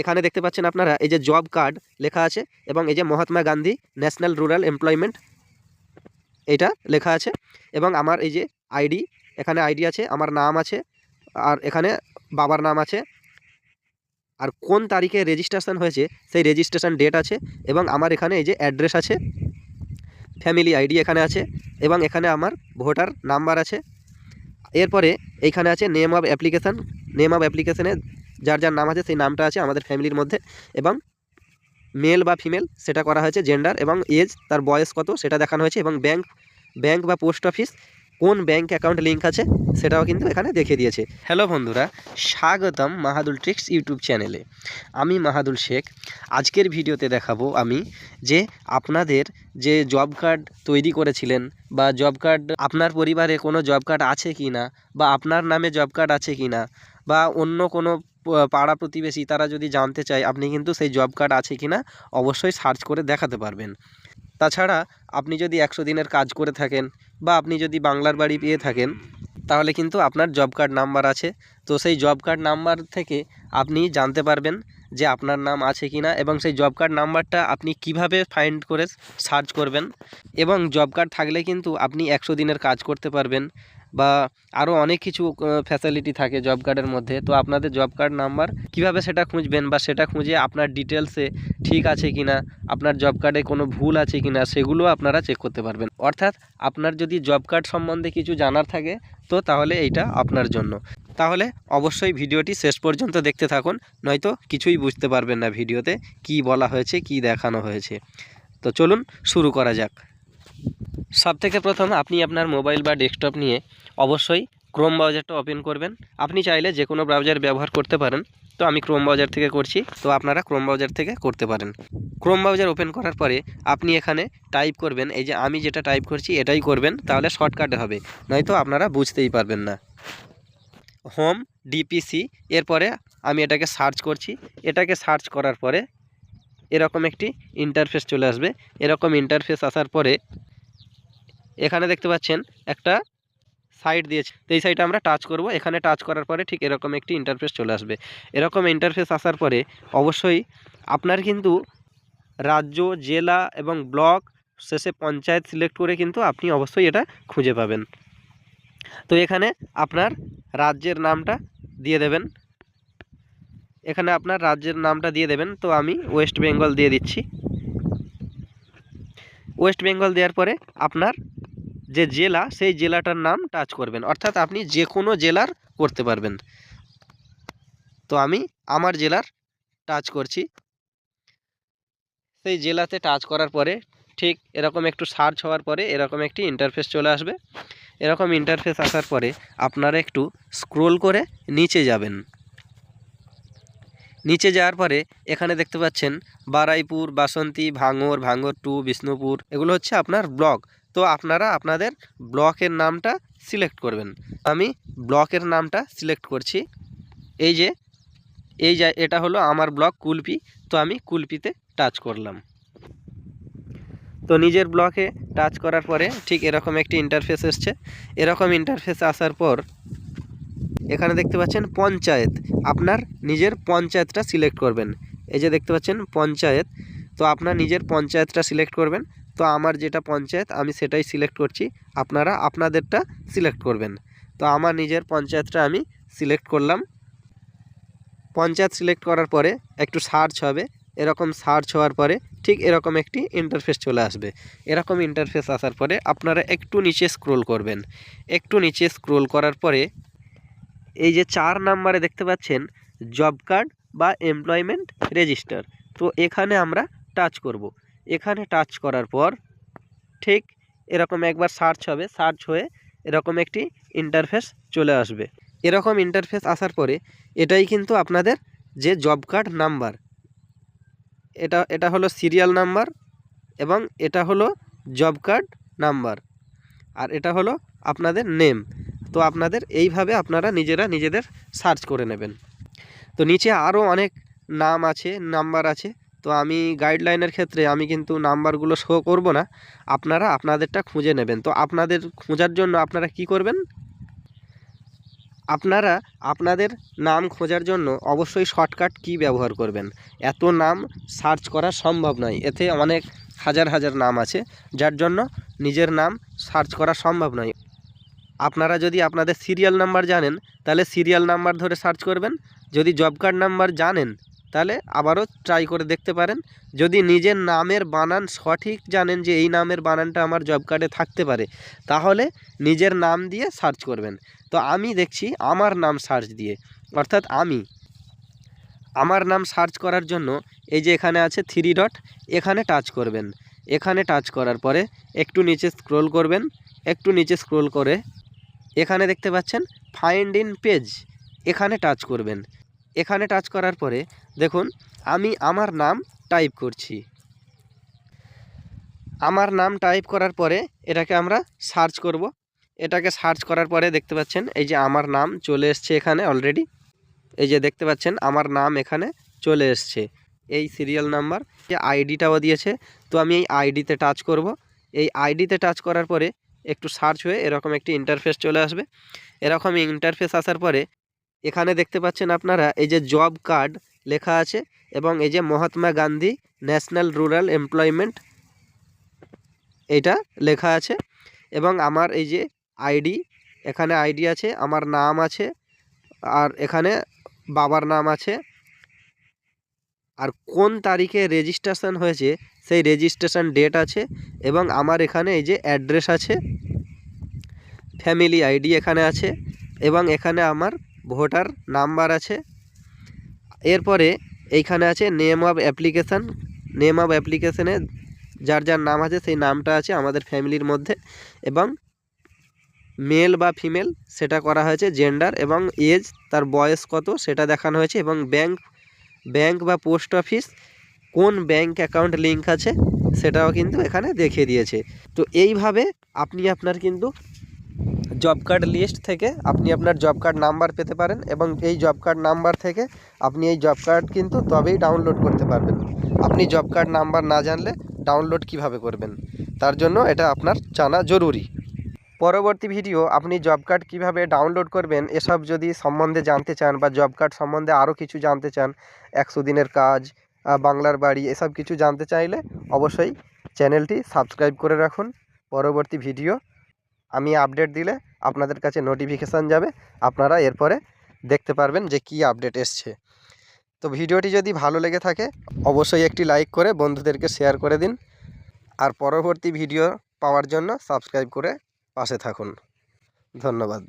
এখানে দেখতে পাচ্ছেন আপনারা, এই যে জব কার্ড লেখা আছে এবং এই যে Mahatma Gandhi national rural employment, এটা লেখা আছে এবং আমার এই যে আইডি, এখানে আইডি আছে, আমার নাম আছে, আর এখানে বাবার নাম আছে। আর কোন তারিখে রেজিস্ট্রেশন হয়েছে, সেই রেজিস্ট্রেশন ডেট আছে এবং আমার এখানে এই যে অ্যাড্রেস আছে, ফ্যামিলি আইডি এখানে আছে এবং এখানে আমার ভোটার নাম্বার আছে। এরপরে এইখানে আছে name of application, name of অ্যাপ্লিকেশানে যার যার নাম আছে সেই নামটা আছে আমাদের ফ্যামিলির মধ্যে এবং মেল বা ফিমেল সেটা করা হয়েছে জেন্ডার এবং এজ, তার বয়স কত সেটা দেখানো হয়েছে এবং ব্যাংক ব্যাংক বা পোস্ট অফিস কোন ব্যাংক অ্যাকাউন্ট লিঙ্ক আছে সেটাও কিন্তু এখানে দেখিয়ে দিয়েছে। হ্যালো বন্ধুরা, স্বাগতম মাহাদুল ট্রিক্স ইউটিউব চ্যানেলে। আমি মাহাদুল শেখ। আজকের ভিডিওতে দেখাবো আমি যে আপনাদের যে জব কার্ড তৈরি করেছিলেন বা জব কার্ড, আপনার পরিবারে কোনো জব কার্ড আছে কি না বা আপনার নামে জব কার্ড আছে কি না বা অন্য কোনো পাড়া প্রতিবেশী তারা যদি জানতে চায় আপনি কিন্তু সেই জব কার্ড আছে কি না অবশ্যই সার্চ করে দেখাতে পারবেন। তাছাড়া আপনি যদি একশো দিনের কাজ করে থাকেন বা আপনি যদি বাংলার বাড়ি পেয়ে থাকেন, তাহলে কিন্তু আপনার জব কার্ড নাম্বার আছে। তো সেই জব কার্ড নাম্বার থেকে আপনি জানতে পারবেন যে আপনার নাম আছে কি না এবং সেই জব কার্ড নাম্বারটা আপনি কীভাবে ফাইন্ড করে সার্চ করবেন। এবং জব কার্ড থাকলে কিন্তু আপনি একশো দিনের কাজ করতে পারবেন। বা আরও অনেক কিছু ফ্যাসিলিটি থাকে জব কার্ডের মধ্যে। তো আপনাদের জব কার্ড নাম্বার কীভাবে সেটা খুঁজবেন বা সেটা খুঁজে আপনার ডিটেলসে ঠিক আছে কি না আপনার জব কার্ডে কোনো ভুল আছে কি না সেগুলো আপনারা চেক করতে পারবেন। অর্থাৎ আপনার যদি জব কার্ড সম্বন্ধে কিছু জানার থাকে, তো তাহলে এইটা আপনার জন্য। তাহলে অবশ্যই ভিডিওটি শেষ পর্যন্ত দেখতে থাকুন, নয়তো কিছুই বুঝতে পারবেন না ভিডিওতে, কি বলা হয়েছে, কি দেখানো হয়েছে। তো চলুন শুরু করা যাক। সব থেকে প্রথম আপনি আপনার মোবাইল বা ডেস্কটপ নিয়ে অবশ্যই ক্রোম ব্রাউজারটা ওপেন করবেন। আপনি চাইলে যে কোনো ব্রাউজার ব্যবহার করতে পারেন। তো আমি ক্রোম ব্রাউজার থেকে করছি। তো আপনারা ক্রোম ব্রাউজার থেকে করতে পারেন। ক্রোম ব্রাউজার ওপেন করার পরে আপনি এখানে টাইপ করবেন। এই যে আমি যেটা টাইপ করছি এটাই করবেন, তাহলে শর্টকাটে হবে। নয়তো আপনারা বুঝতেই পারবেন না। হোম ডিপিসি, এরপরে আমি এটাকে সার্চ করছি। এটাকে সার্চ করার পরে এরকম একটি ইন্টারফেস চলে আসবে। এরকম ইন্টারফেস আসার পরে এখানে দেখতে পাচ্ছেন একটা সাইড দিয়েছে। তো এই সাইটে আমরা টাচ করব। এখানে টাচ করার পরে ঠিক এরকম একটি ইন্টারফেস চলে আসবে। এরকম ইন্টারফেস আসার পরে অবশ্যই আপনার কিন্তু রাজ্য, জেলা এবং ব্লক শেষে পঞ্চায়েত সিলেক্ট করে কিন্তু আপনি অবশ্যই এটা খুঁজে পাবেন। তো এখানে আপনার রাজ্যের নামটা দিয়ে দেবেন। এখানে আপনার রাজ্যের নামটা দিয়ে দেবেন। তো আমি ওয়েস্ট বেঙ্গল দিয়ে দিচ্ছি। ওয়েস্ট বেঙ্গল দেওয়ার পরে আপনার যে জেলা, সেই জেলাটার নাম টাচ করবেন। অর্থাৎ আপনি যে কোনো জেলার করতে পারবেন। তো আমি আমার জেলার টাচ করছি। সেই জেলাতে টাচ করার পরে ঠিক এরকম একটু সার্চ হওয়ার পরে এরকম একটি ইন্টারফেস চলে আসবে। এরকম ইন্টারফেস আসার পরে আপনারা একটু স্ক্রোল করে নিচে যাবেন। নিচে যাওয়ার পরে এখানে দেখতে পাচ্ছেন বারাইপুর, বাসন্তী, ভাঙর ভাঙর টু বিষ্ণুপুর, এগুলো হচ্ছে আপনার ব্লক তো আপনারা আপনাদের ব্লকের নামটা সিলেক্ট করবেন। আমি ব্লকের নামটা সিলেক্ট করছি। এই যে এই যে, এটা হলো আমার ব্লক কুলপি। তো আমি কুলপিতে টাচ করলাম। তো নিজের ব্লকে টাচ করার পরে ঠিক এরকম একটি ইন্টারফেস এসছে। এরকম ইন্টারফেস আসার পর এখানে দেখতে পাচ্ছেন পঞ্চায়েত। আপনার নিজের পঞ্চায়েতটা সিলেক্ট করবেন। এই যে দেখতে পাচ্ছেন পঞ্চায়েত। তো আপনার নিজের পঞ্চায়েতটা সিলেক্ট করবেন। তো আমার যেটা পঞ্চায়েত, আমি সেটাই সিলেক্ট করছি। আপনারা আপনাদেরটা সিলেক্ট করবেন। তো আমার নিজের পঞ্চায়েতটা আমি সিলেক্ট করলাম। পঞ্চায়েত সিলেক্ট করার পরে একটু সার্চ হবে। এরকম সার্চ হওয়ার পরে ঠিক এরকম একটি ইন্টারফেস চলে আসবে। এরকম ইন্টারফেস আসার পরে আপনারা একটু নিচে স্ক্রোল করবেন। একটু নিচে স্ক্রোল করার পরে এই যে চার নাম্বারে দেখতে পাচ্ছেন জব কার্ড বা এমপ্লয়মেন্ট রেজিস্টার তো এখানে আমরা টাচ করব। এখানে টাচ করার পর ঠিক এরকম একবার সার্চ হবে সার্চ হয়ে এরকম একটি ইন্টারফেস চলে আসবে। এরকম ইন্টারফেস আসার পরে এটাই কিন্তু আপনাদের যে জব কার্ড নাম্বার এটা এটা হলো সিরিয়াল নাম্বার এবং এটা হলো জব কার্ড নাম্বার আর এটা হলো আপনাদের নেম তো আপনাদের এইভাবে আপনারা নিজেরা নিজেদের সার্চ করে নেবেন। তো নিচে আরও অনেক নাম আছে নাম্বার আছে। তো আমি গাইডলাইনের ক্ষেত্রে আমি কিন্তু নাম্বারগুলো শো করব না। আপনারা আপনাদেরটা খুঁজে নেবেন। তো আপনাদের খোঁজার জন্য আপনারা কি করবেন? আপনারা আপনাদের নাম খোঁজার জন্য অবশ্যই শর্টকাট কী ব্যবহার করবেন। এত নাম সার্চ করা সম্ভব নয়। এতে অনেক হাজার হাজার নাম আছে, যার জন্য নিজের নাম সার্চ করা সম্ভব নয়। আপনারা যদি আপনাদের সিরিয়াল নাম্বার জানেন, তাহলে সিরিয়াল নাম্বার ধরে সার্চ করবেন। যদি জব কার্ড নাম্বার জানেন তাহলে আবারও ট্রাই করে দেখতে পারেন। যদি নিজের নামের বানান সঠিক জানেন যে এই নামের বানানটা আমার জব কার্ডে থাকতে পারে, তাহলে নিজের নাম দিয়ে সার্চ করবেন। তো আমি দেখছি আমার নাম সার্চ দিয়ে, অর্থাৎ আমি। আমার নাম সার্চ করার জন্য এই যে এখানে আছে থ্রি ডট এখানে টাচ করবেন। এখানে টাচ করার পরে একটু নিচে স্ক্রোল করবেন, একটু নিচে স্ক্রোল করে এখানে দেখতে পাচ্ছেন ফাইন্ড ইন পেজ এখানে টাচ করবেন। এখানে টাচ করার পরে দেখুন, আমি আমার নাম টাইপ করছি। আমার নাম টাইপ করার পরে এটাকে আমরা সার্চ করব। এটাকে সার্চ করার পরে দেখতে পাচ্ছেন, এই যে আমার নাম চলে এসছে এখানে অলরেডি এই যে দেখতে পাচ্ছেন, আমার নাম এখানে চলে এসছে। এই সিরিয়াল নাম্বার যে আইডিটাও দিয়েছে। তো আমি এই আইডিতে টাচ করব। এই আইডিতে টাচ করার পরে একটু সার্চ হয়ে এরকম একটি ইন্টারফেস চলে আসবে। এরকম ইন্টারফেস আসার পরে এখানে দেখতে পাচ্ছেন আপনারা, এই যে জব কার্ড লেখা আছে এবং এই যে Mahatma Gandhi national rural employment এটা লেখা আছে এবং আমার এই যে আইডি, এখানে আইডি আছে, আমার নাম আছে, আর এখানে বাবার নাম আছে। আর কোন তারিখে রেজিস্ট্রেশন হয়েছে, সেই রেজিস্ট্রেশন ডেট আছে এবং আমার এখানে এই যে অ্যাড্রেস আছে, ফ্যামিলি আইডি এখানে আছে এবং এখানে আমার ভোটার নাম্বার আছে। এরপরে এইখানে আছে name of application name of অ্যাপ্লিকেশানে যার যার নাম আছে সেই নামটা আছে আমাদের ফ্যামিলির মধ্যে এবং মেল বা ফিমেল সেটা করা হয়েছে জেন্ডার এবং এজ তার বয়স কত সেটা দেখানো হয়েছে এবং ব্যাংক ব্যাংক বা পোস্ট অফিস কোন ব্যাংক অ্যাকাউন্ট লিঙ্ক আছে সেটাও কিন্তু এখানে দেখিয়ে দিয়েছে। তো এইভাবে আপনি আপনার কিন্তু জব কার্ড লিস্ট থেকে আপনি আপনার জব কার্ড নাম্বার পেতে পারেন এবং এই জব কার্ড নাম্বার থেকে আপনি এই জব কার্ড কিন্তু তবেই ডাউনলোড করতে পারবেন। আপনি জব কার্ড নাম্বার না জানলে ডাউনলোড কীভাবে করবেন? তার জন্য এটা আপনার জানা জরুরি। পরবর্তী ভিডিও আপনি জব কার্ড কীভাবে ডাউনলোড করবেন, এসব যদি সম্বন্ধে জানতে চান বা জব কার্ড সম্বন্ধে আরও কিছু জানতে চান একশো দিনের কাজ বাংলার বাড়ি, এসব কিছু জানতে চাইলে অবশ্যই চ্যানেলটি সাবস্ক্রাইব করে রাখুন। পরবর্তী ভিডিও আমি আপডেট দিলে আপনাদের কাছে নোটিফিকেশান যাবে। আপনারা এরপরে দেখতে পারবেন যে কি আপডেট এসছে। তো ভিডিওটি যদি ভালো লেগে থাকে, অবশ্যই একটি লাইক করে বন্ধুদেরকে শেয়ার করে দিন। আর পরবর্তী ভিডিও পাওয়ার জন্য সাবস্ক্রাইব করে পাশে থাকুন। ধন্যবাদ।